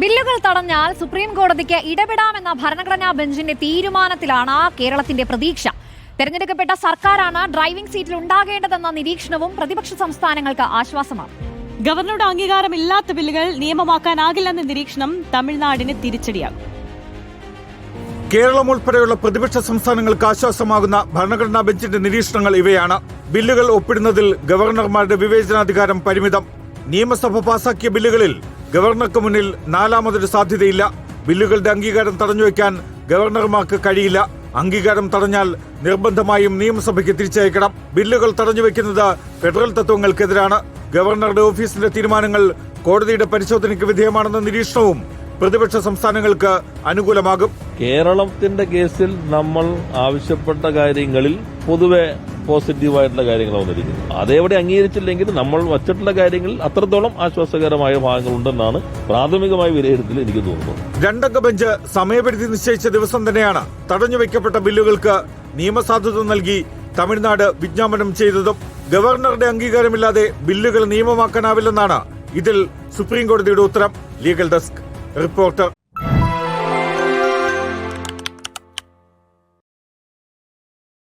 ബില്ലുകൾ തടഞ്ഞാൽ സുപ്രീം കോടതിക്ക് ഇടപെടാമെന്ന ഭരണഘടനാ ബെഞ്ചിന്റെ തീരുമാനത്തിലാണ് കേരളത്തിന്റെ പ്രതീക്ഷ. തെരഞ്ഞെടുക്കപ്പെട്ട സർക്കാരാണ് ഡ്രൈവിംഗ് സീറ്റിൽ ഉണ്ടാകേണ്ടതെന്ന നിരീക്ഷണവും പ്രതിപക്ഷ സംസ്ഥാനങ്ങൾക്ക് ആശ്വാസമാണ്. ഗവർണറുടെ അംഗീകാരമില്ലാത്ത ബില്ലുകൾ നിയമമാക്കാനാകില്ലെന്ന നിരീക്ഷണം തമിഴ്നാടിന് തിരിച്ചടിയാകും. കേരളം ഉൾപ്പെടെയുള്ള പ്രതിപക്ഷ സംസ്ഥാനങ്ങൾക്ക് ആശ്വാസമാകുന്ന ഭരണഘടനാ ബെഞ്ചിന്റെ നിരീക്ഷണങ്ങൾ ഇവയാണ്. ബില്ലുകൾ ഒപ്പിടുന്നതിൽ ഗവർണർമാരുടെ വിവേചനാധികാരം പരിമിതം. നിയമസഭ പാസാക്കിയ ബില്ലുകളിൽ ഗവർണർക്ക് മുന്നിൽ നാലാമതൊരു സാധ്യതയില്ല. ബില്ലുകളുടെ അംഗീകാരം തടഞ്ഞുവെക്കാൻ ഗവർണർമാർക്ക് കഴിയില്ല. അംഗീകാരം തടഞ്ഞാൽ നിർബന്ധമായും നിയമസഭയ്ക്ക് തിരിച്ചയക്കണം. ബില്ലുകൾ തടഞ്ഞുവെക്കുന്നത് ഫെഡറൽ തത്വങ്ങൾക്കെതിരാണ്. ഗവർണറുടെ ഓഫീസിന്റെ തീരുമാനങ്ങൾ കോടതിയുടെ പരിശോധനയ്ക്ക് വിധേയമാണെന്ന നിരീക്ഷണവും പ്രതിപക്ഷ സംസ്ഥാനങ്ങൾക്ക് അനുകൂലമാകും. കേരളത്തിന്റെ കേസിൽ നമ്മൾ ആവശ്യപ്പെട്ട കാര്യങ്ങളിൽ പൊതുവെ പോസിറ്റീവായിട്ടുള്ള കാര്യങ്ങൾ വന്നിരിക്കുന്നു. അതേവിടെ അംഗീകരിച്ചില്ലെങ്കിൽ നമ്മൾ വച്ചിട്ടുള്ള കാര്യങ്ങൾ അത്രത്തോളം ആശ്വാസകരമായ ഭാഗങ്ങളുണ്ടെന്നാണ് പ്രാഥമികമായ വിലയിരുത്തൽ എനിക്ക് തോന്നുന്നത്. രണ്ടംഗ ബെഞ്ച് സമയപരിധി നിശ്ചയിച്ച ദിവസം തന്നെയാണ് തടഞ്ഞു വെക്കപ്പെട്ട ബില്ലുകൾക്ക് നിയമസാധുത നൽകി തമിഴ്നാട് വിജ്ഞാപനം ചെയ്തതും ഗവർണറുടെ അംഗീകാരമില്ലാതെ ബില്ലുകൾ നിയമമാക്കാനാവില്ലെന്നാണ് ഇതിൽ സുപ്രീം കോടതിയുടെ ഉത്തരം. Legal desk reporter